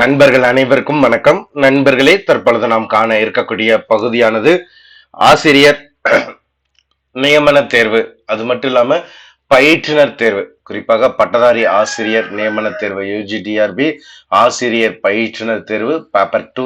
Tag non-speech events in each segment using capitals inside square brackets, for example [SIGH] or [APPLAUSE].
நண்பர்கள் அனைவருக்கும் வணக்கம். நண்பர்களே தற்பொழுது நாம் காண இருக்கக்கூடிய பகுதியானது ஆசிரியர் நியமன தேர்வு. அது மட்டும் இல்லாம பயிற்றுனர் தேர்வு. குறிப்பாக பட்டதாரி ஆசிரியர் நியமன தேர்வு யூஜிடிஆர்பி ஆசிரியர் பயிற்றுனர் தேர்வு பேப்பர் டூ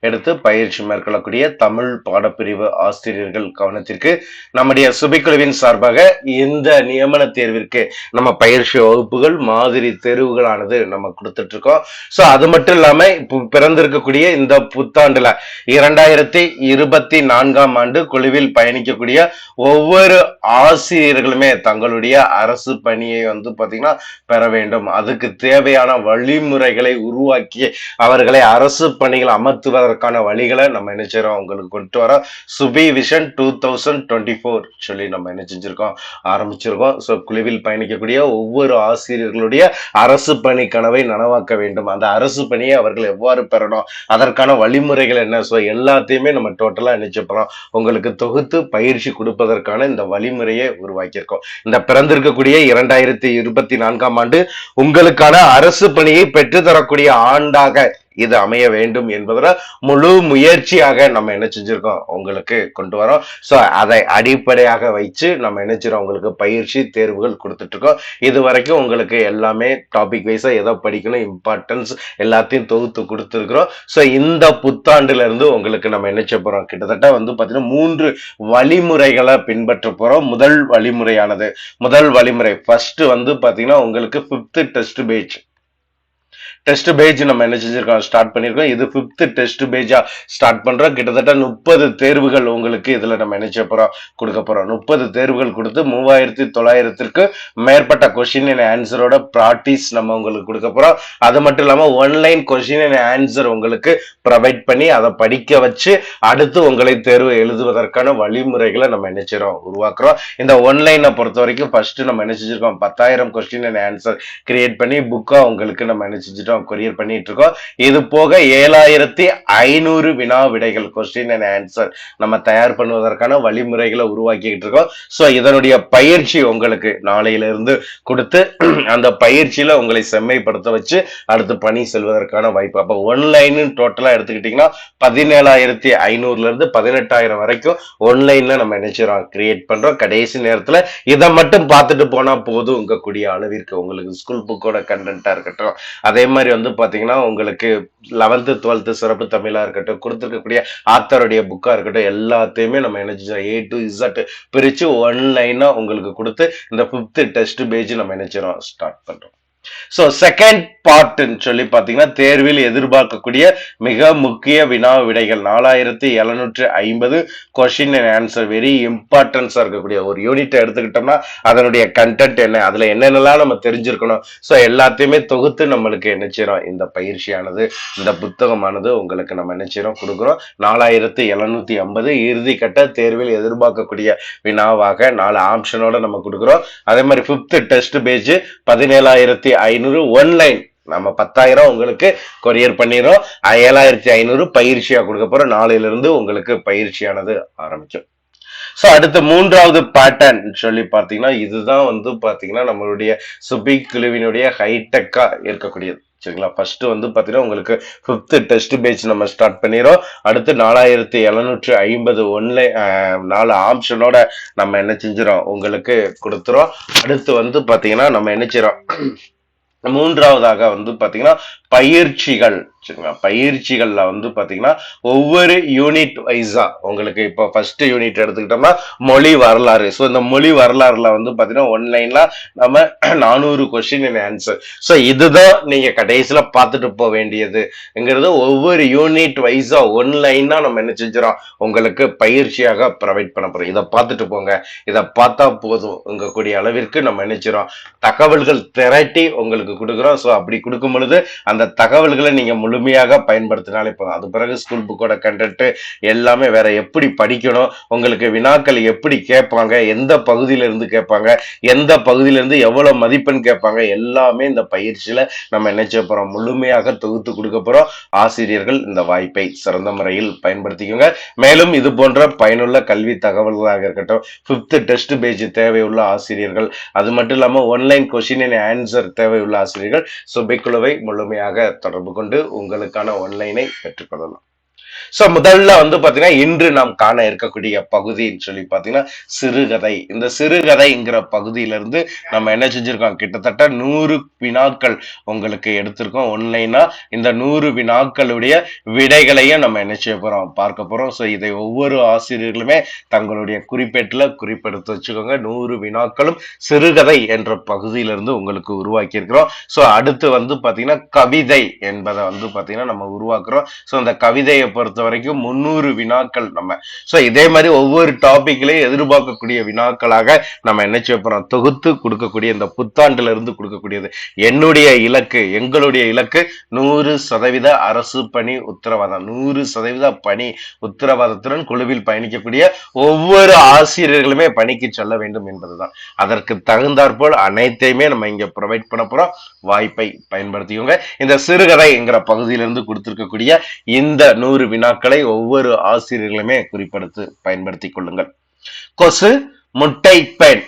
எடுத்து பயிற்சி மேற்கொள்ளக்கூடிய தமிழ் பாடப்பிரிவு ஆசிரியர்கள் கவனத்திற்கு நம்முடைய சுபிக்குழுவின் சார்பாக இந்த நியமன தேர்விற்கு நம்ம பயிற்சி வகுப்புகள் மாதிரி தேர்வுகளானது நம்ம கொடுத்துட்டு இருக்கோம் ஸோ அது மட்டும் இல்லாம பிறந்திருக்கக்கூடிய இந்த புத்தாண்டுல இரண்டாயிரத்தி இருபத்தி நான்காம் ஆண்டு குழுவில் பயணிக்கக்கூடிய ஒவ்வொரு ஆசிரியர்களுமே தங்களுடைய அரசு பணியை வந்து பாத்தீங்கன்னா பெற வேண்டும். அதுக்கு தேவையான வழிமுறைகளை உருவாக்கி அவர்களை அரசு பணிகள் அமர்த்துவதற்கான வழிகளை நம்ம என்ன செய்கிறோம் உங்களுக்கு கொண்டு வரோம். Subi vision two thousand twenty four சொல்லி நம்ம என்ன செஞ்சிருக்கோம்? ஆரம்பிச்சிருக்கோம். ஸோ குழுவில் பயணிக்கக்கூடிய ஒவ்வொரு ஆசிரியர்களுடைய அரசு பணி கனவை நனவாக்க வேண்டும். அந்த அரசு பணியை அவர்கள் எவ்வாறு பெறணும்? அதற்கான வழிமுறைகள் என்ன? ஸோ எல்லாத்தையுமே நம்ம டோட்டலாக நினைச்சப்போம் உங்களுக்கு தொகுத்து பயிற்சி கொடுப்பதற்கான இந்த வழிமுறையை உருவாக்கியிருக்கோம். இந்த பிறந்திருக்கக்கூடிய இரண்டாயிரத்தி இருபத்தி நான்காம் ஆண்டு உங்களுக்கான அரசு பணியை பெற்றுத்தரக்கூடிய ஆண்டாக இது அமைய வேண்டும் என்பதில் முழு முயற்சியாக நம்ம என்ன செஞ்சிருக்கோம்? உங்களுக்கு கொண்டு வரோம். ஸோ அதை அடிப்படையாக வச்சு நம்ம என்ன செய்கிறோம் உங்களுக்கு பயிற்சி தேர்வுகள் கொடுத்துட்ருக்கோம். இது வரைக்கும் உங்களுக்கு எல்லாமே டாபிக் வைஸாக எதை படிக்கணும் இம்பார்ட்டன்ஸ் எல்லாத்தையும் தொகுத்து கொடுத்துருக்குறோம். ஸோ இந்த புத்தாண்டுலேருந்து உங்களுக்கு நம்ம என்ன செய்ய போகிறோம் கிட்டத்தட்ட வந்து பார்த்தீங்கன்னா மூன்று வழிமுறைகளை பின்பற்ற போகிறோம் முதல் வழிமுறையானது. முதல் வழிமுறை ஃபஸ்ட்டு வந்து பார்த்தீங்கன்னா உங்களுக்கு fifth test page test page நம்ம என்ன செஞ்சிருக்கோம்? ஸ்டார்ட் பண்ணியிருக்கோம் இது ஃபிஃப்த் டெஸ்ட் பேஜா ஸ்டார்ட் பண்றோம். கிட்டத்தட்ட முப்பது தேர்வுகள் உங்களுக்கு இதுல நம்ம என்ன செய்ய போறோம்? கொடுக்க போறோம். முப்பது தேர்வுகள் கொடுத்து மூவாயிரத்தி தொள்ளாயிரத்திற்கு மேற்பட்ட கொஸ்டின் அண்ட் ஆன்சரோட ப்ராக்டிஸ் நம்ம உங்களுக்கு கொடுக்க போறோம். அது மட்டும் இல்லாம one line question and answer உங்களுக்கு ப்ரொவைட் பண்ணி அதை படிக்க வச்சு அடுத்து உங்களை தேர்வு எழுதுவதற்கான வழிமுறைகளை நம்ம என்ன செய்றோம் உருவாக்குறோம். இந்த ஒன்லைனை பொறுத்த வரைக்கும் ஃபர்ஸ்ட் நம்ம என்ன செஞ்சிருக்கோம்? பத்தாயிரம் கொஸ்டின் அண்ட் ஆன்சர் கிரியேட் பண்ணி புக்கா உங்களுக்கு நம்ம என்ன செஞ்சிட்டோம்? கொரியர் பண்ணிட்டு இருக்கோம் இது போக ஏழாயிரத்தி ஐநூறு வினா விடைகள் கொஸ்டின் அண்ட் ஆன்சர் நம்ம தயார் பண்ணுவதற்கான வழிமுறைகளை உருவாக்கிக்கிட்டு இருக்கோம். ஸோ இதனுடைய பயிற்சி உங்களுக்கு நாளையில இருந்து கொடுத்து அந்த பயிற்சியில உங்களை செம்மைப்படுத்த வச்சு அடுத்து பணி செல்வதற்கான வாய்ப்பு. அப்போ ஒன்லைன் டோட்டலா எடுத்துக்கிட்டீங்கன்னா பதினேழாயிரத்தி ஐநூறுல இருந்து பதினெட்டாயிரம் வரைக்கும் ஒன்லைன்ல நம்ம நினைச்சிடறோம் கிரியேட் பண்றோம். கடைசி நேரத்துல இதை மட்டும் பார்த்துட்டு போனா போதும். உங்க கூடிய அளவிற்கு உங்களுக்கு ஸ்கூல் புக்கோட கண்டென்ட்டா இருக்கட்டும். அதே மாதிரி வந்து பாத்தீங்கன்னா உங்களுக்கு லெவன்த்து டுவெல்த்து சிறப்பு தமிழா இருக்கட்டும் கொடுத்துருக்கக்கூடிய ஆத்தருடைய புக்கா இருக்கட்டும் எல்லாத்தையுமே நம்ம என்ன செஞ்சோம் ஏ டு இசட் பிரிச்சு ஒன்லைனா உங்களுக்கு கொடுத்து இந்த ஃபிஃப்த்து டெஸ்ட் பேஜ் நம்ம நினைச்சிடறோம் ஸ்டார்ட் பண்றோம். ஸோ செகண்ட் பார்ட்டுன்னு சொல்லி பார்த்தீங்கன்னா தேர்வில் எதிர்பார்க்கக்கூடிய மிக முக்கிய வினா விடைகள். நாலாயிரத்தி எழுநூற்று ஐம்பது கொஷின் அண்ட் ஆன்சர் வெரி இம்பார்ட்டன்ஸாக இருக்கக்கூடிய ஒரு யூனிட்டை எடுத்துக்கிட்டோம்னா அதனுடைய கண்டென்ட் என்ன அதில் என்னென்னலாம் நம்ம தெரிஞ்சிருக்கணும். ஸோ எல்லாத்தையுமே தொகுத்து நம்மளுக்கு என்ன செய்யறோம்? இந்த பயிற்சியானது இந்த புத்தகமானது உங்களுக்கு நம்ம என்ன செய்யறோம்? கொடுக்குறோம். நாலாயிரத்தி எழுநூத்தி ஐம்பது இறுதி கட்ட தேர்வில் எதிர்பார்க்கக்கூடிய வினாவாக நாலு ஆப்ஷனோட நம்ம கொடுக்குறோம். அதே மாதிரி ஃபிஃப்த் டெஸ்ட் பேஜ் பதினேழாயிரத்தி ஐநூறு ஒன்லைன் நம்ம பத்தாயிரம் உங்களுக்கு கொரியர் பண்ணிடுறோம். ஏழாயிரத்தி ஐநூறு பயிற்சியா கொடுக்க போறோம். நாளையில இருந்து உங்களுக்கு பயிற்சியானது ஆரம்பிச்சோம் ஸோ அடுத்த மூன்றாவது பேட்டர்ன் சொல்லி பார்த்தீங்கன்னா இதுதான் வந்து பார்த்தீங்கன்னா நம்மளுடைய சுபிக் குழுவினுடைய ஹைடெக்காக இருக்கக்கூடியது. சரிங்களா? ஃபர்ஸ்ட் வந்து பார்த்தீங்கன்னா உங்களுக்கு ஃபிஃப்த் டெஸ்ட் பேஜ் நம்ம ஸ்டார்ட் பண்ணிடுறோம். அடுத்து நாலாயிரத்தி எழுநூற்று ஐம்பது ஒன்லைன் நாலு ஆப்ஷனோட நம்ம என்ன செஞ்சிடோம் உங்களுக்கு கொடுத்துறோம். அடுத்து வந்து பார்த்தீங்கன்னா நம்ம என்ன செய்கிறோம் மூன்றாவதாக வந்து பார்த்தீங்கன்னா பயிற்சிகள் சரிங்களா? பயிற்சிகள்ல வந்து பாத்தீங்கன்னா ஒவ்வொரு யூனிட் வைஸா உங்களுக்கு இப்போ ஃபர்ஸ்ட் யூனிட் எடுத்துக்கிட்டோம்னா மொழி வரலாறு. ஸோ இந்த மொழி வரலாறுல வந்து பாத்தீங்கன்னா ஒன்லைன்ல நம்ம [CLEARS THROAT] நானூறு கொஸ்டின் அண்ட் ஆன்சர் ஸோ இதுதான் நீங்க கடைசியில பார்த்துட்டு போக வேண்டியதுங்கிறது ஒவ்வொரு யூனிட் வைஸா ஒன்லைனா நம்ம என்ன செஞ்சிடறோம்? உங்களுக்கு பயிற்சியாக ப்ரொவைட் பண்ண போறோம். இதை பார்த்துட்டு போங்க. இதை பார்த்தா போதும். உங்க கூடிய அளவிற்கு நம்ம நினைச்சிரோம் தகவல்கள் திரட்டி உங்களுக்கு கொடுக்குறோம். ஸோ அப்படி கொடுக்கும் பொழுது அந்த அந்த தகவல்களை நீங்கள் முழுமையாக பயன்படுத்தினாலே இப்போ அது பிறகு ஸ்கூல் புக்கோட கண்டென்ட்டு எல்லாமே வேற எப்படி படிக்கணும் உங்களுக்கு வினாக்கள் எப்படி கேட்பாங்க எந்த பகுதியில இருந்து கேட்பாங்க எந்த பகுதியில இருந்து எவ்வளவு மதிப்பெண் கேட்பாங்க எல்லாமே இந்த பயிற்சியில நம்ம என்ன செய்ய முழுமையாக தொகுத்து கொடுக்க போகிறோம் ஆசிரியர்கள் இந்த வாய்ப்பை சிறந்த முறையில் பயன்படுத்திக்கோங்க. மேலும் இது போன்ற பயனுள்ள கல்வி தகவல்களாக இருக்கட்டும் ஃபிஃப்த்து டெஸ்ட் பேஜ் தேவையுள்ள ஆசிரியர்கள் அது மட்டும் இல்லாமல் ஒன்லைன் கொஸ்டின் ஆன்சர் தேவையுள்ள ஆசிரியர்கள் சுபைக்குழுவை முழுமையாக நேரடியாக தொடர்பு கொண்டு உங்களுக்கான ஒன்லைனை பெற்றுக்கொள்ளலாம். சோ முதல்ல வந்து பாத்தீங்கன்னா இன்று நாம் காண இருக்கக்கூடிய பகுதின்னு சொல்லி பாத்தீங்கன்னா சிறுகதை. இந்த சிறுகதைங்கிற பகுதியிலிருந்து நம்ம என்ன செஞ்சிருக்கோம்? கிட்டத்தட்ட நூறு வினாக்கள் உங்களுக்கு எடுத்திருக்கோம். ஒன்லைனாக இந்த நூறு வினாக்களுடைய விடைகளையும் நம்ம என்ன செய்ய போறோம்? பார்க்க போறோம். சோ இதை ஒவ்வொரு ஆசிரியர்களுமே தங்களுடைய குறிப்பேட்டுல குறிப்பெடுத்து வச்சுக்கோங்க. நூறு வினாக்களும் சிறுகதை என்ற பகுதியிலிருந்து உங்களுக்கு உருவாக்கி இருக்கிறோம் சோ அடுத்து வந்து பாத்தீங்கன்னா கவிதை என்பதை வந்து பாத்தீங்கன்னா நம்ம உருவாக்குறோம். சோ அந்த கவிதையை பொறுத்த பொறுத்த வரைக்கும் முன்னூறு வினாக்கள் நம்ம. ஸோ இதே மாதிரி ஒவ்வொரு டாபிக்லையும் எதிர்பார்க்கக்கூடிய வினாக்களாக நம்ம என்ன செய்ய போறோம்? தொகுத்து கொடுக்கக்கூடிய இந்த புத்தாண்டுல இருந்து கொடுக்கக்கூடியது. என்னுடைய இலக்கு எங்களுடைய இலக்கு நூறு சதவீத அரசு பணி உத்தரவாதம். நூறு சதவீத பணி உத்தரவாதத்துடன் குழுவில் பயணிக்கக்கூடிய ஒவ்வொரு ஆசிரியர்களுமே பணிக்கு செல்ல வேண்டும் என்பதுதான். அதற்கு தகுந்தாற்போல் அனைத்தையுமே நம்ம இங்க ப்ரொவைட் பண்ண போறோம். வாய்ப்பை பயன்படுத்திக்கோங்க. இந்த சிறுகதைங்கிற பகுதியிலிருந்து கொடுத்திருக்கக்கூடிய இந்த நூறு வினா வினாக்களை ஒவ்வொரு ஆசிரியர்களுமே குறிப்படுத்து பயன்படுத்திக் கொள்ளுங்கள். கொசு முட்டை பெண்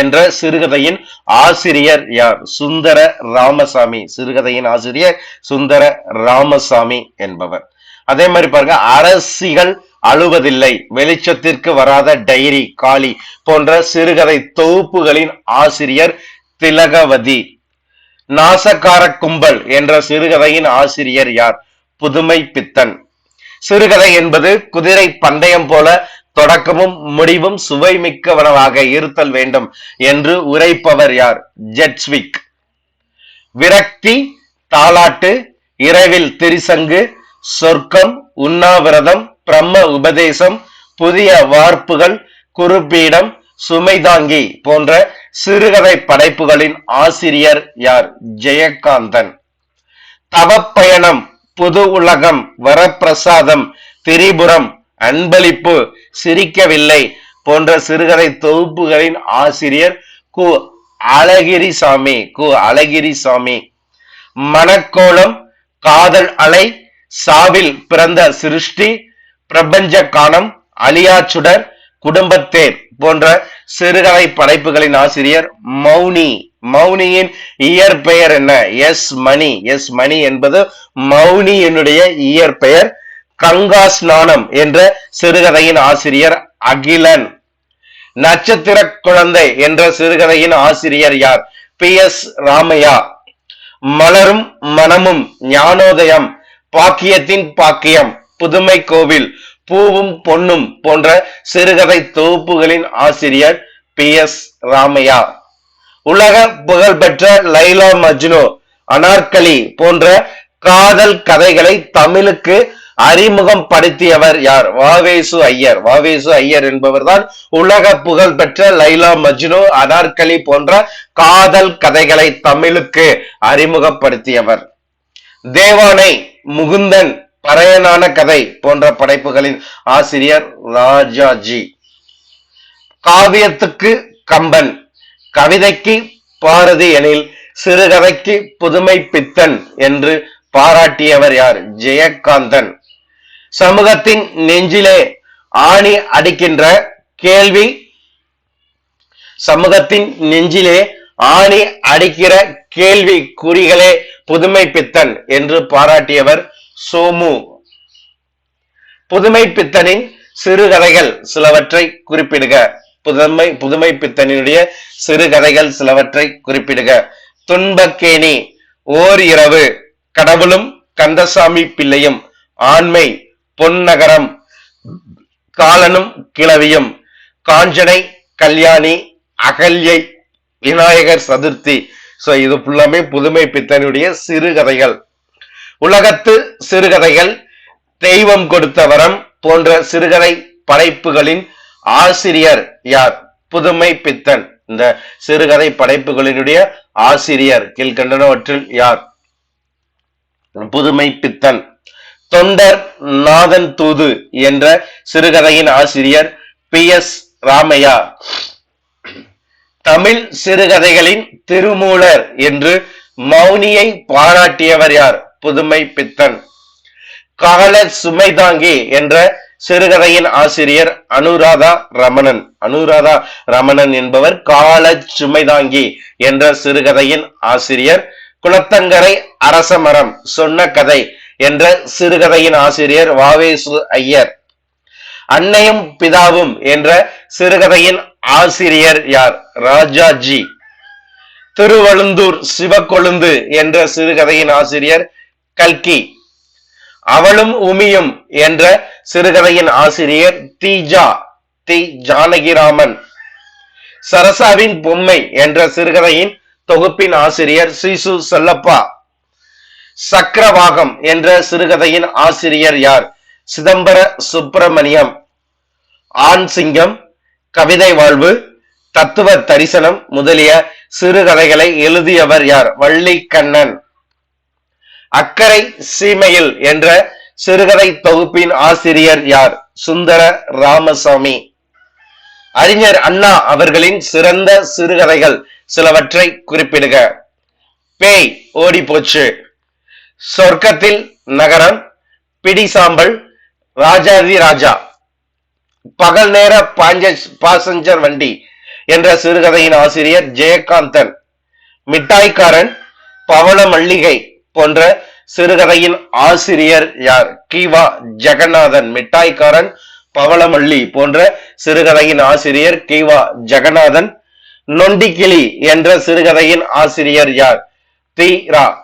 என்ற சிறுகதையின் ஆசிரியர் யார்? சுந்தர ராமசாமி. சிறுகதையின் ஆசிரியர் சுந்தர ராமசாமி என்பவர். அதே மாதிரி பாருங்க அரசிகள் அழுவதில்லை வெளிச்சத்திற்கு வராத டைரி காளி போன்ற சிறுகதை தொகுப்புகளின் ஆசிரியர் திலகவதி. நாசக்கார கும்பல் என்ற சிறுகதையின் ஆசிரியர் யார்? புதுமை பித்தன் சிறுகதை என்பது குதிரை பந்தயம் போல தொடக்கமும் முடிவும் சுவை மிக்கவனவாக இருத்தல் வேண்டும் என்று உரைப்பவர் யார்? ஜெட்ஸ்விக். விரக்தி தாலாட்டு இரவில் திரிசங்கு சொர்க்கம் உண்ணாவிரதம் பிரம்ம உபதேசம் புதிய வார்ப்புகள் குறுப்பீடம் சுமைதாங்கி போன்ற சிறுகதை படைப்புகளின் ஆசிரியர் யார்? ஜெயகாந்தன். தவப்பயணம் புது உலகம் வரப்பிரசாதம் திரிபுரம் அன்பளிப்பு சிரிக்கவில்லை போன்ற சிறுகதை தொகுப்புகளின் ஆசிரியர் கு. அழகிரிசாமி கு. அழகிரிசாமி. மணக்கோலம் காதல் அலை சாவில் பிறந்த சிருஷ்டி பிரபஞ்ச காணம் அலியாச்சுடர் குடும்பத்தேர் போன்ற சிறுகதை படைப்புகளின் ஆசிரியர் மௌனி. மௌனியின் இயற்பெயர் என்ன? எஸ் மணி. எஸ் மணி என்பது மௌனி என்னுடைய இயற்பெயர். கங்கா ஸ்நானம் என்ற சிறுகதையின் ஆசிரியர் அகிலன். நட்சத்திர குழந்தை என்ற சிறுகதையின் ஆசிரியர் யார்? P S Ramaiah. மலரும் மனமும் ஞானோதயம் பாக்கியத்தின் பாக்கியம் புதுமை கோவில் பூவும் பொன்னும் போன்ற சிறுகதை தொகுப்புகளின் ஆசிரியர் பி எஸ் ராமையா. உலக புகழ்பெற்ற லைலா மஜ்னு அனார்கலி போன்ற காதல் கதைகளை தமிழுக்கு அறிமுகம் படுத்தியவர் யார்? வாவேசு ஐயர். வாவேசு ஐயர் என்பவர்தான் உலக புகழ் பெற்ற லைலா மஜ்னு அனார்கலி போன்ற காதல் கதைகளை தமிழுக்கு அறிமுகப்படுத்தியவர். தேவானை முகுந்தன் பறையனான கதை போன்ற படைப்புகளின் ஆசிரியர் ராஜாஜி. காவியத்துக்கு கம்பன். கவிதைக்கு பாரதி எனில் சிறுகதைக்கு புதுமை பித்தன் என்று பாராட்டியவர் யார்? ஜெயகாந்தன். சமூகத்தின் நெஞ்சிலே ஆணி அடிக்கின்ற கேள்வி சமூகத்தின் நெஞ்சிலே ஆணி அடிக்கிற கேள்வி குறிகளே புதுமை பித்தன் என்று பாராட்டியவர் சோமு. புதுமை பித்தனின் சிறுகதைகள் சிலவற்றை குறிப்பிடுக. புதுமை புதுமை பித்தனினுடைய சிறுகதைகள் சிலவற்றை குறிப்பிடுக. துன்பக்கேணி ஓர் இரவு கடவுளும் கந்தசாமி பிள்ளையும் ஆண்மை பொன்னகரம் காலனும் கிளவியும் காஞ்சனை கல்யாணி அகல்யை விநாயகர் சதுர்த்தி. சோ இது ஃபுல்லாமே புதுமை பித்தனுடைய சிறுகதைகள் உலகத்து சிறுகதைகள் தெய்வம் கொடுத்த வரம் போன்ற சிறுகதை படைப்புகளின் ஆசிரியர் யார்? புதுமை பித்தன். இந்த சிறுகதை படைப்புகளினுடைய ஆசிரியர் கீழ்கண்டனவற்றில் யார்? புதுமை பித்தன். தொண்டர் நாதன் தூது என்ற சிறுகதையின் ஆசிரியர் பி. எஸ். ராமையா. தமிழ் சிறுகதைகளின் திருமூலர் என்று மௌனியை பாராட்டியவர் யார்? புதுமை பித்தன். கால சுமைதாங்கி என்ற சிறுகதையின் ஆசிரியர் அனுராதா ரமணன். அனுராதா ரமணன் என்பவர் கால சுமைதாங்கி என்ற சிறுகதையின் ஆசிரியர். குளத்தங்கரை அரசமரம் சொன்ன கதை என்ற சிறுகதையின் ஆசிரியர் வாவேசு ஐயர். அன்னையும் பிதாவும் என்ற சிறுகதையின் ஆசிரியர் யார்? ராஜாஜி. திருவழுந்தூர் சிவக்கொழுந்து என்ற சிறுகதையின் ஆசிரியர் கல்கி. அவளும் உமியும் என்ற சிறுகதையின் ஆசிரியர் தீஜா தி ஜானகிராமன். சரசாவின் பொம்மை என்ற சிறுகதையின் தொகுப்பின் ஆசிரியர் சிசு செல்லப்பா. சக்கரவாகம் என்ற சிறுகதையின் ஆசிரியர் யார்? சிதம்பர சுப்பிரமணியம். ஆண் சிங்கம் கவிதை வாழ்வு தத்துவ தரிசனம் முதலிய சிறுகதைகளை எழுதியவர் யார்? வள்ளி கண்ணன் அக்கறை சீமையில் என்ற சிறுகதை தொகுப்பின் ஆசிரியர் யார்? சுந்தர ராமசாமி. அறிஞர் அண்ணா அவர்களின் சிறந்த சிறுகதைகள் சிலவற்றை குறிப்பிடுக. பேய் ஓடி போச்சு. சொர்க்கத்தில் நகரம் பிடி சாம்பல் ராஜாதி ராஜா. பகல் நேர பாஞ்ச பாசஞ்சர் வண்டி என்ற சிறுகதையின் ஆசிரியர் ஜெயகாந்தன். மிட்டாய்க்காரன் பவள மல்லிகை போன்ற சிறுகதையின் ஆசிரியர் யார்? கிவா ஜெகநாதன் மிட்டாய்க்காரன் பவளமல்லி போன்ற சிறுகதையின் ஆசிரியர் கிவா ஜெகநாதன். நொண்டிக்கிளி என்ற சிறுகதையின் ஆசிரியர் யார்? தி. ரா.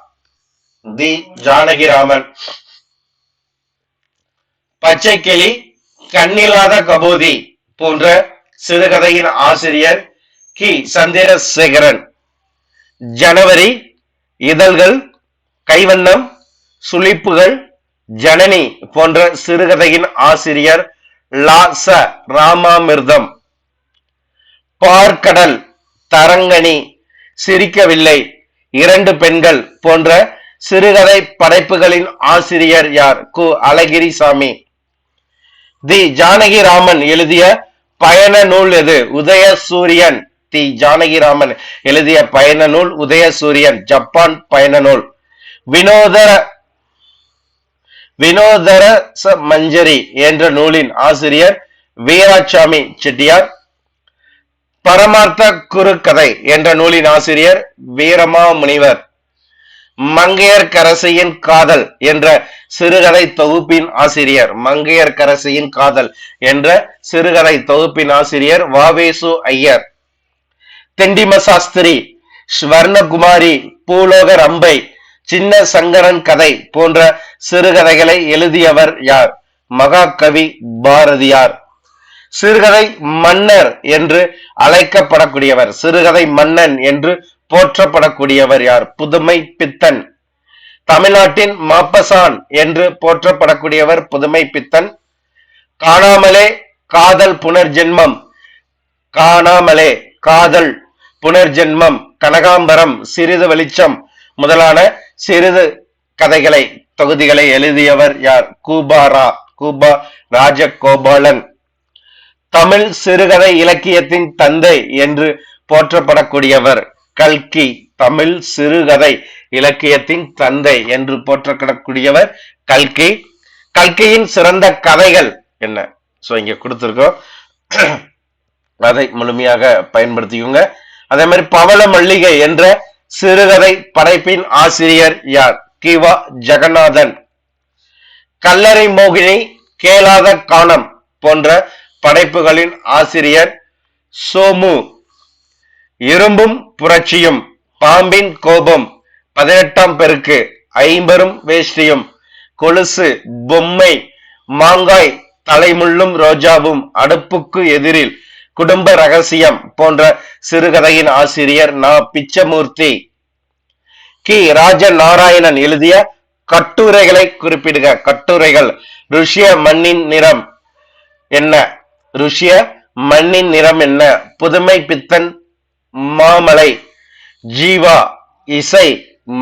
தி. ஜானகிராமன். பச்சைக்கிளி கண்ணில்லாத கபோதி போன்ற சிறுகதையின் ஆசிரியர் கி. சந்திரசேகரன். ஜனவரி இதழ்கள் கைவண்ணம் சுளிப்புகள் ஜனனி போன்ற சிறுகதையின் ஆசிரியர் லா ச ராமாமிர்தம். பார்க்கடல் தரங்கணி சிரிக்கவில்லை இரண்டு பெண்கள் போன்ற சிறுகதை படைப்புகளின் ஆசிரியர் யார்? கு. அழகிரிசாமி. தி. ஜானகிராமன் எழுதிய பயண நூல் எது? உதய சூரியன் தி. ஜானகிராமன் எழுதிய பயண நூல் உதயசூரியன். ஜப்பான் பயண நூல். வினோதர வினோதர ச மஞ்சரி என்ற நூலின் ஆசிரியர் வீராசாமி செட்டியார் பரமார்த்த குறுக்கதை என்ற நூலின் ஆசிரியர் வீரமா முனிவர் மங்கையர்கரசையின் காதல் என்ற சிறுகதை தொகுப்பின் ஆசிரியர் மங்கையர்கரசையின் காதல் என்ற சிறுகதை தொகுப்பின் ஆசிரியர் வாவேசு ஐயர் தெண்டிம சாஸ்திரி ஸ்வர்ணகுமாரி பூலோக ரம்பை சின்ன சங்கரன் கதை போன்ற சிறுகதைகளை எழுதியவர் யார்? மகாகவி பாரதியார். சிறுகதை மன்னர் என்று அழைக்கப்படக்கூடியவர். சிறுகதை மன்னன் என்று போற்றப்படக்கூடியவர் யார்? புதுமை பித்தன். தமிழ்நாட்டின் மாப்பசான் என்று போற்றப்படக்கூடியவர் புதுமை பித்தன். காணாமலே காதல் புனர்ஜென்மம். காணாமலே காதல் புனர்ஜென்மம். கனகாம்பரம் சிறிது வெளிச்சம் முதலான சிறிது கதைகளை தொகுதிகளை எழுதியவர் யார்? கூபாரா கூபா ராஜகோபாலன். தமிழ் சிறுகதை இலக்கியத்தின் தந்தை என்று போற்றப்படக்கூடியவர் கல்கி தமிழ் சிறுகதை இலக்கியத்தின் தந்தை என்று போற்றப்படக்கூடியவர் கல்கி. கல்கியின் சிறந்த கதைகள் என்ன? சோ இங்க கொடுத்துருக்கோம். [CLEARS THROAT] அதை முழுமையாக பயன்படுத்திக்கோங்க. அதே மாதிரி பவள மல்லிகை என்ற சிறுகதை படைப்பின் ஆசிரியர் யார்? கிவா ஜெகநாதன். கல்லறை மோகினி கேளாத காணம் போன்ற படைப்புகளின் ஆசிரியர் சோமு. இரும்பும் புரட்சியும் பாம்பின் கோபம் பதினெட்டாம் பெருக்கு ஐம்பெரும் வேஷ்டியும் கொலுசு பொம்மை மாங்காய் தலைமுள்ளும் ரோஜாவும் அடுப்புக்கு எதிரில் குடும்ப ரகசியம் போன்ற சிறுகதையின் ஆசிரியர் நா. பிச்சமூர்த்தி கி. ராஜ நாராயணன் எழுதிய கட்டுரைகளை குறிப்பிடுக. கட்டுரைகள் ருஷ்ய மண்ணின் நிறம் என்ன? ருஷ்ய மண்ணின் நிறம் என்ன? புதுமை பித்தன் மாமலை ஜீவா இசை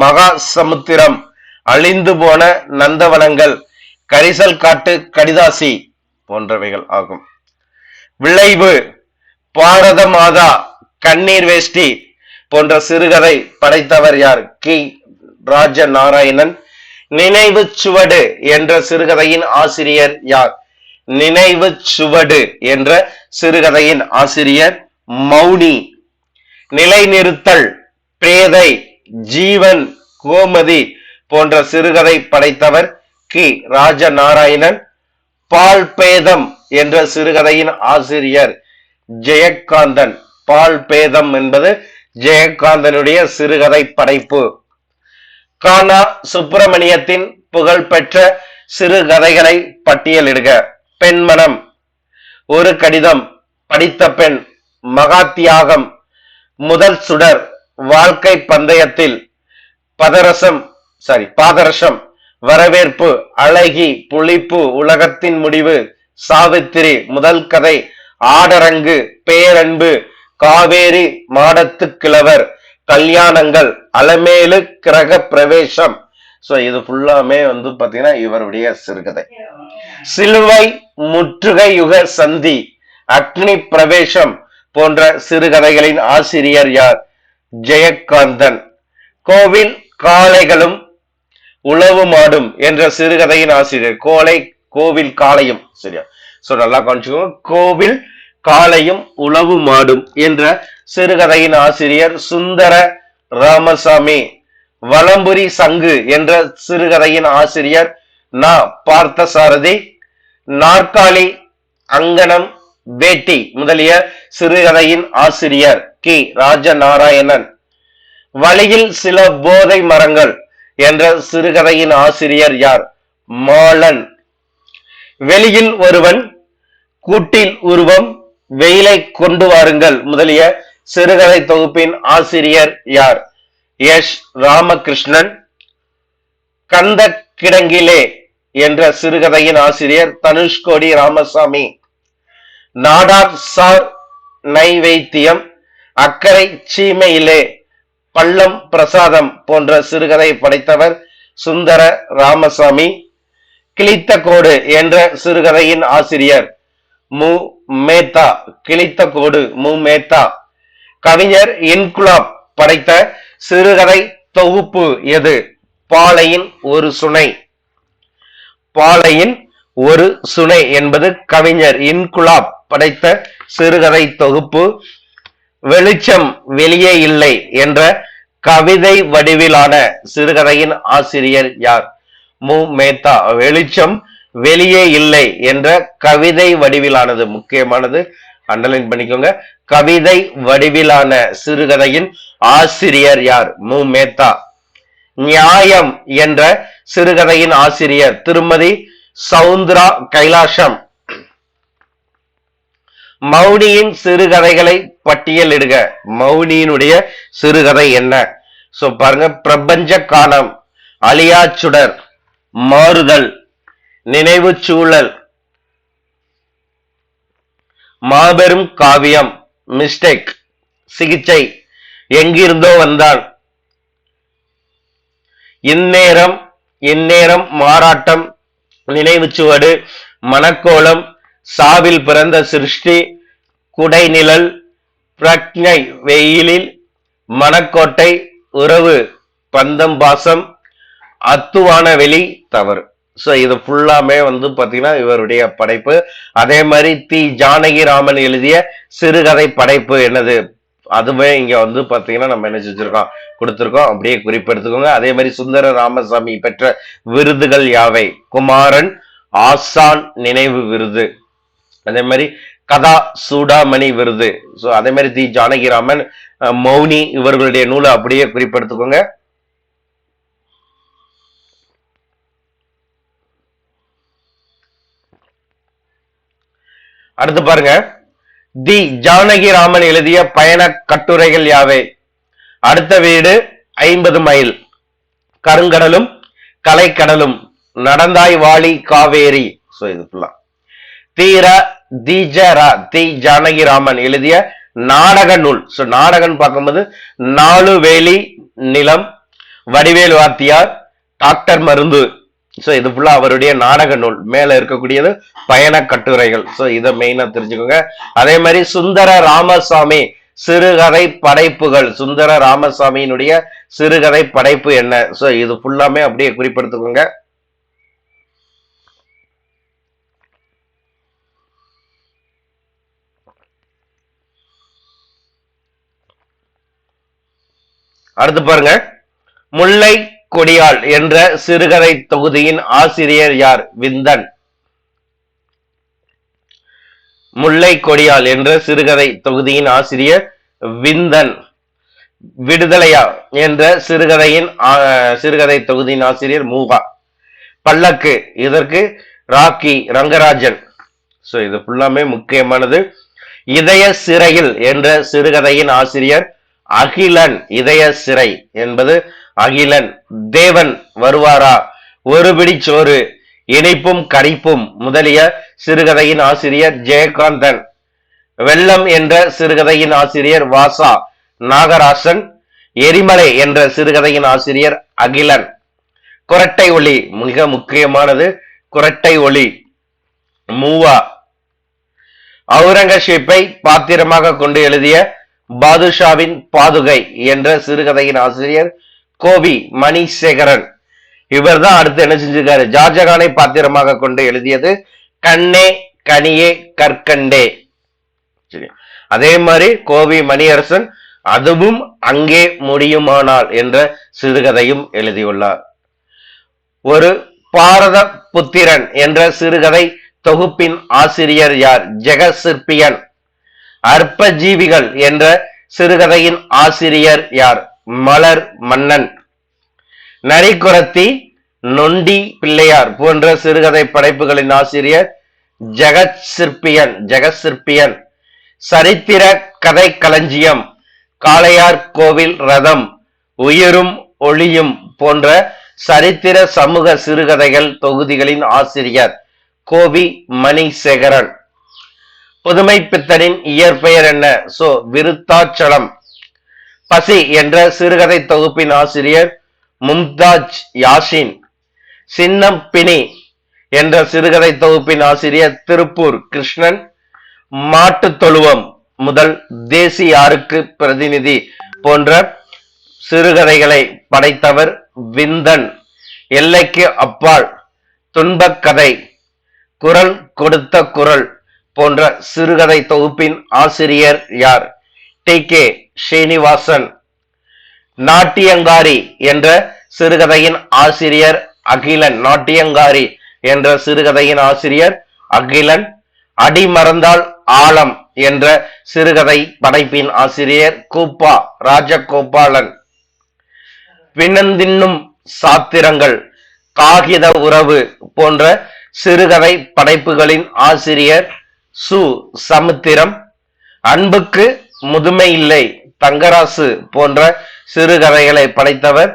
மகா சமுத்திரம் அழிந்து போன நந்தவனங்கள் கரிசல் காட்டு கடிதாசி போன்றவைகள் ஆகும். விளைவு பாரத மாதா கண்ணீர் வேஷ்டி போன்ற சிறுகதை படைத்தவர் யார்? கி. ராஜ நாராயணன் நினைவு சுவடு என்ற சிறுகதையின் ஆசிரியர் யார்? நினைவு சுவடு என்ற சிறுகதையின் ஆசிரியர் மௌனி. நிலைநிறுத்தல் பேதை ஜீவன் கோமதி போன்ற சிறுகதை படைத்தவர் கி. ராஜநாராயணன். பால் பேதம் என்ற சிறுகதையின் ஆசிரியர் ஜெயகாந்தன். பால் பேதம் என்பது ஜெயகாந்தனுடைய சிறுகதை படைப்பு. கானா சுப்பிரமணியத்தின் புகழ்பெற்ற சிறுகதைகளை பட்டியலிடுக. பெண்மனம். ஒரு கடிதம். படித்த பெண். மகாத்தியாகம். முதல் சுடர். வாழ்க்கை பந்தயத்தில். பதரசம். சாரி பாதரசம். வரவேற்பு. அழகி. புளிப்பு. உலகத்தின் முடிவு. சாவித்திரி. முதல் கதை. ஆடரங்கு பேரன்பு காவேரி மாடத்து கிழவர் கல்யாணங்கள் அலமேலு கிரக பிரவேசம் சோ இது ஃபுல்லாமே வந்து பாத்தீங்கன்னா இவருடைய சிறுகதை. சிலுவை முற்றுகை யுக சந்தி அக்னி பிரவேசம் போன்ற சிறுகதைகளின் ஆசிரியர் யார்? ஜெயகாந்தன். கோவில் காளைகளும் உழவு மாடும் என்ற சிறுகதையின் ஆசிரியர். கோலை கோவில் காளையும் சரியா? ஸோ நல்லா காமிச்சுக்கோங்க கோவில் காளையும் உழவு மாடும் என்ற சிறுகதையின் ஆசிரியர் சுந்தர ராமசாமி. வலம்புரி சங்கு என்ற சிறுகதையின் ஆசிரியர் நா. பார்த்தசாரதி. நாற்காலி அங்கனம் வேட்டி முதலிய சிறுகதையின் ஆசிரியர் கி. ராஜநாராயணன். வழியில் சில போதை மரங்கள் என்ற சிறுகதையின் ஆசிரியர் யார்? மாலன். வெளியில் ஒருவன் கூட்டில் உருவம் வெயிலை கொண்டு வாருங்கள். முதலிய சிறுகதை தொகுப்பின் ஆசிரியர் யார்? எஸ். ராமகிருஷ்ணன். கந்த கிடங்கிலே என்ற சிறுகதையின் ஆசிரியர் தனுஷ்கோடி ராமசாமி. நாடார் சார் நைவேத்தியம் அக்கறை சீமையிலே பள்ளம் பிரசாதம் போன்ற சிறுகதை படைத்தவர் சுந்தர ராமசாமி. கிழித்த கோடு என்ற சிறுகதையின் ஆசிரியர் மு. மேத்தா கிழித்த கோடு மு. மேத்தா. கவிஞர் இன்குலாப் படைத்த சிறுகதை தொகுப்பு எது? பாலையின் ஒரு சுனை. பாலையின் ஒரு சுனை என்பது கவிஞர் இன்குலாப் படைத்த சிறுகதை தொகுப்பு. வெளிச்சம் வெளியே இல்லை என்ற கவிதை வடிவிலான சிறுகதையின் ஆசிரியர் யார்? மு. மேத்தா. வெளிச்சம் வெளியே இல்லை என்ற கவிதை வடிவிலானது முக்கியமானது. அண்டர்லைன் பண்ணிக்கோங்க. கவிதை வடிவிலான சிறுகதையின் ஆசிரியர் யார்? மு. மேத்தா. நியாயம் என்ற சிறுகதையின் ஆசிரியர் திருமதி சவுந்தரா கைலாசம் மௌனியின் சிறுகதைகளை பட்டியலிடுக. மௌனியினுடைய சிறுகதை என்ன? சோ பாருங்க. பிரபஞ்ச காலம். அழியா சுடர். மாறுதல். நினைவு சூழல். மாபெரும் காவியம் மிஸ்டேக் சிகிச்சை. எங்கிருந்தோ வந்தான் இந்நேரம் இந்நேரம் மாறாட்டம் நினைவுச்சுவடு மணக்கோலம் சாவில் பிறந்த சிருஷ்டி குடைநிழல் பிரக்ஞை வெயிலில் மணக்கோட்டை உறவு பந்தம் பாசம் அத்துவான வெளி தவறு. ஸோ இது ஃபுல்லாமே வந்து பார்த்தீங்கன்னா இவருடைய படைப்பு. அதே மாதிரி தி ஜானகிராமன் எழுதிய சிறுகதை படைப்பு என்னது? அதுவே இங்க வந்து பாத்தீங்கன்னா நம்ம என்ன செஞ்சிருக்கோம்? கொடுத்துருக்கோம். அப்படியே குறிப்பெடுத்துக்கோங்க. அதே மாதிரி சுந்தர ராமசாமி பெற்ற விருதுகள் யாவை? குமாரன் ஆசான் நினைவு விருது. அதே மாதிரி கதா சூடாமணி விருது. ஸோ அதே மாதிரி தி ஜானகிராமன் மௌனி இவர்களுடைய நூலை அப்படியே குறிப்பெடுத்துக்கோங்க. அடுத்து பாருங்க. தி ஜானகிராமன் எழுதிய பயண கட்டுரைகள் யாவை? அடுத்த வீடு ஐம்பது மைல். கருங்கடலும் கலைக்கடலும் நடந்தாய் வாளி காவேரி. ஸோ இது ஃபுல்லா தீர தீஜரா தி ஜானகிராமன் எழுதிய நாடக நூல். ஸோ நாடகம்னு பார்க்கும்போது நாலு வேலி நிலம் வடிவேல் வாத்தியார் டாக்டர் மருந்து ஸோ இது ஃபுல்லா அவருடைய நாடக நூல். மேலே இருக்கக்கூடியது பயண கட்டுரைகள். ஸோ இதை மெயினாக தெரிஞ்சுக்கோங்க. அதே மாதிரி சுந்தர ராமசாமி சிறுகதை படைப்புகள். சுந்தர ராமசாமியினுடைய சிறுகதை படைப்பு என்ன? ஸோ இது ஃபுல்லாமே அப்படியே குறிப்பிடுத்துக்கோங்க. அடுத்து பாருங்க. முல்லை கொடியாள் என்ற சிறுகதை தொகுதியின் ஆசிரியர் யார்? விந்தன். முல்லை கொடியாள் என்ற சிறுகதை தொகுதியின் ஆசிரியர் விந்தன். விடுதலையா என்ற சிறுகதையின் சிறுகதை தொகுதியின் ஆசிரியர் மூகா. பல்லக்கு இதற்கு ராக்கி ரங்கராஜன். சோ இது ஃபுல்லாமே முக்கியமானது. இதய சிறையில் என்ற சிறுகதையின் ஆசிரியர் அகிலன். இதய சிறை என்பது அகிலன் தேவன் வருவாரா? ஒரு பிடி சோறு இனிப்பும் கரிப்பும். முதலிய சிறுகதையின் ஆசிரியர் ஜெயகாந்தன். வெள்ளம் என்ற சிறுகதையின் ஆசிரியர் வாசா. நாகராசன் எரிமலை என்ற சிறுகதையின் ஆசிரியர் அகிலன். குரட்டை ஒளி மிக முக்கியமானது குரட்டை ஒளி. மூவா. அவுரங்கசீப்பை பாத்திரமாக கொண்டு எழுதிய பாதுஷாவின் பாதுகை என்ற சிறுகதையின் ஆசிரியர் கோவி மணிசேகரன். இவர் தான் அடுத்து என்ன செஞ்சிருக்காரு? ஜார்ஜகானை பாத்திரமாக கொண்டு எழுதியது கண்ணே கனியே கற்கண்டே. சரி. அதே மாதிரி கோவி மணியரசன் அதுவும் அங்கே முடியுமானால் என்ற சிறுகதையும் எழுதியுள்ளார். ஒரு பாரத புத்திரன் என்ற சிறுகதை தொகுப்பின் ஆசிரியர் யார்? ஜெகசிற்பியன். அற்பஜீவிகள் என்ற சிறுகதையின் ஆசிரியர் யார்? மலர் மன்னன். நரிக்குரத்தி நொண்டி பிள்ளையார் போன்ற சிறுகதை படைப்புகளின் ஆசிரியர் ஜெகத் சிற்பியன் ஜெகத் சிற்பியன். சரித்திர கதை களஞ்சியம் காளையார் கோவில் ரதம் உயிரும் ஒளியும் போன்ற சரித்திர சமூக சிறுகதைகள் தொகுதிகளின் ஆசிரியர் கோவி மணிசேகரன். புதுமை பித்தனின் இயற்பெயர் என்ன? சோ விருத்தாச்சலம். பசி என்ற சிறுகதை தொகுப்பின் ஆசிரியர் மும்தாஜ் யாசின். சின்னம் பிணி என்ற சிறுகதை தொகுப்பின் ஆசிரியர் திருப்பூர் கிருஷ்ணன். மாட்டு தொழுவம் முதல் தேசியாருக்கு பிரதிநிதி போன்ற சிறுகதைகளை படைத்தவர் விந்தன். எல்லைக்கு அப்பால் துன்பக் கதை குரல் கொடுத்த குரல் போன்ற சிறுகதை தொகுப்பின் ஆசிரியர் யார்? டி கே ஸ்ரீனிவாசன் நாட்டியங்காரி என்ற சிறுகதையின் ஆசிரியர் அகிலன் நாட்டியங்காரி என்ற சிறுகதையின் ஆசிரியர் அகிலன் அடிமறந்தால் ஆழம் என்ற சிறுகதை படைப்பின் ஆசிரியர் கூப்பா ராஜகோபாலன். பின்னந்தின்னும் சாத்திரங்கள் காகித உறவு போன்ற சிறுகதை படைப்புகளின் ஆசிரியர் சு. சமுத்திரம் அன்புக்கு முதுமை இல்லை. தங்கராசு போன்ற சிறுகதைகளை படைத்தவர்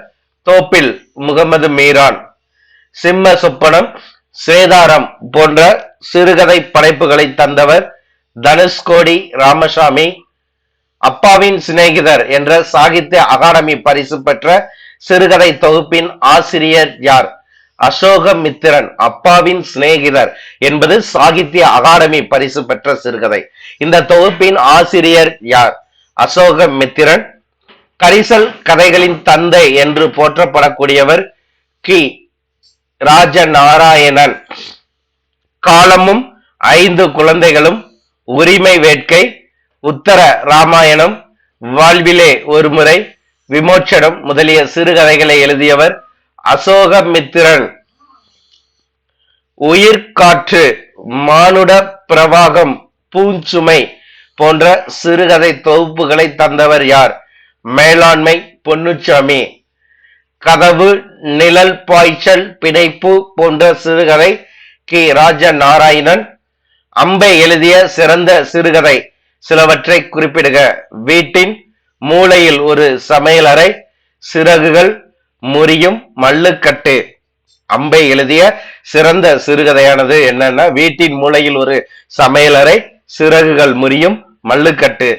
தோப்பில் முகமது மீரான். சிம்ம சொப்பனம் சேதாரம் போன்ற சிறுகதை படைப்புகளை தந்தவர் தனுஷ்கோடி ராமசாமி. அப்பாவின் சிநேகிதர் என்ற சாகித்ய அகாடமி பரிசு பெற்ற சிறுகதை தொகுப்பின் ஆசிரியர் யார்? அசோகமித்திரன் அப்பாவின் சிநேகிதர் என்பது சாகித்ய அகாடமி பரிசு பெற்ற சிறுகதை இந்த தொகுப்பின் ஆசிரியர் யார்? அசோகமித்திரன் கரிசல் கதைகளின் தந்தை என்று போற்றப்படக்கூடியவர் கி. ராஜநாராயணன். காலமும் ஐந்து குழந்தைகளும் உரிமை வேட்கை உத்தர ராமாயணம் வாழ்விலே ஒருமுறை விமோச்சனம் முதலிய சிறுகதைகளை எழுதியவர் அசோகமித்திரன் உயிர்காற்று மானுட பிரவாகம் பூஞ்சுமை போன்ற சிறுகதை தொகுப்புகளை தந்தவர் யார்? மேலாண்மை பொன்னுச்சாமி. கதவு நிழல் பாய்ச்சல் பிணைப்பு போன்ற சிறுகதை கி. ராஜ நாராயணன் அம்பை எழுதிய சிறந்த சிறுகதை. சிலவற்றை குறிப்பிடுக. வீட்டின் மூலையில் ஒரு சமையலறை சிறகுகள் முறியும் மல்லுக்கட்டு. அம்பை எழுதிய சிறந்த சிறுகதையானது என்னன்னா வீட்டின் மூலையில் ஒரு சமையலறை சிறகுகள் முறியும் மல்லுக்கட்டு.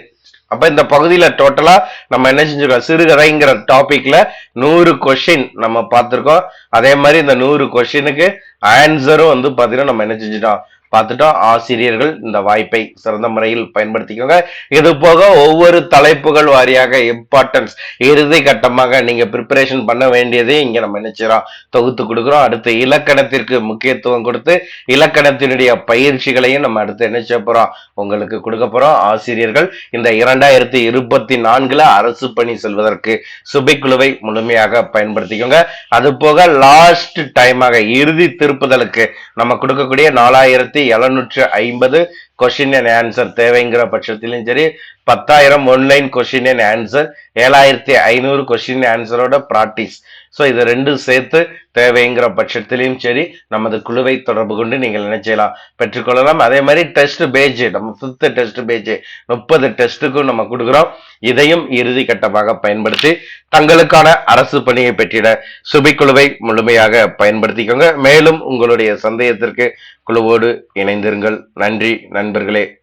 அப்ப இந்த பகுதியில டோட்டலா நம்ம என்ன செஞ்சிருக்கோம்? சிறுகதைங்கிற டாபிக்ல நூறு கொஸ்டின் நம்ம பார்த்திருக்கோம். அதே மாதிரி இந்த நூறு கொஸ்டினுக்கு ஆன்சரும் வந்து பாத்தீங்கன்னா நம்ம என்ன செஞ்சிட்டோம்? பார்த்துட்டா ஆசிரியர்கள் இந்த வாய்ப்பை சிறந்த முறையில் பயன்படுத்திக்கோங்க. இது போக ஒவ்வொரு தலைப்புகள் வாரியாக இம்பார்ட்டன்ஸ் இறுதி கட்டமாக நீங்க ப்ரிப்பரேஷன் பண்ண வேண்டியதே இங்க நம்ம நினைச்சிடறோம் தொகுத்து கொடுக்குறோம். அடுத்து இலக்கணத்திற்கு முக்கியத்துவம் கொடுத்து இலக்கணத்தினுடைய பயிற்சிகளையும் நம்ம அடுத்து என்ன செய்ய போறோம்? உங்களுக்கு கொடுக்க போறோம். ஆசிரியர்கள் இந்த இரண்டாயிரத்தி இருபத்தி நான்குல அரசு பணி செல்வதற்கு சுபைக்குழுவை முழுமையாக பயன்படுத்திக்கோங்க. அது போக லாஸ்ட் டைமாக இறுதி திருப்புதலுக்கு நம்ம கொடுக்கக்கூடிய நாலாயிரத்தி எழுநூற்று ஐம்பது கொஷின் அண்ட் ஆன்சர் தேவைங்கிற பட்சத்திலும் சரி பத்தாயிரம் ஒன்லைன் கொஷின் அண்ட் ஆன்சர் ஏழாயிரத்தி ஐநூறு கொஸ்டின் ஆன்சரோட ப்ராக்டிஸ் ஸோ இது ரெண்டும் சேர்த்து தேவைங்கிற பட்சத்திலையும் சரி நமது குழுவை தொடர்பு கொண்டு நீங்கள் என்ன செய்யலாம் பெற்றுக்கொள்ளலாம். அதே மாதிரி டெஸ்ட் பேஜ் நம்ம ஃபிஃப்த் டெஸ்ட் பேஜ் முப்பது டெஸ்ட்டுக்கும் நம்ம கொடுக்குறோம். இதையும் இறுதி கட்டமாக பயன்படுத்தி தங்களுக்கான அரசு பணியை பெற்றிட சுபிக்குழுவை முழுமையாக பயன்படுத்திக்கோங்க. மேலும் உங்களுடைய சந்தேகத்திற்கு குழுவோடு இணைந்திருங்கள். நன்றி நண்பர்களே.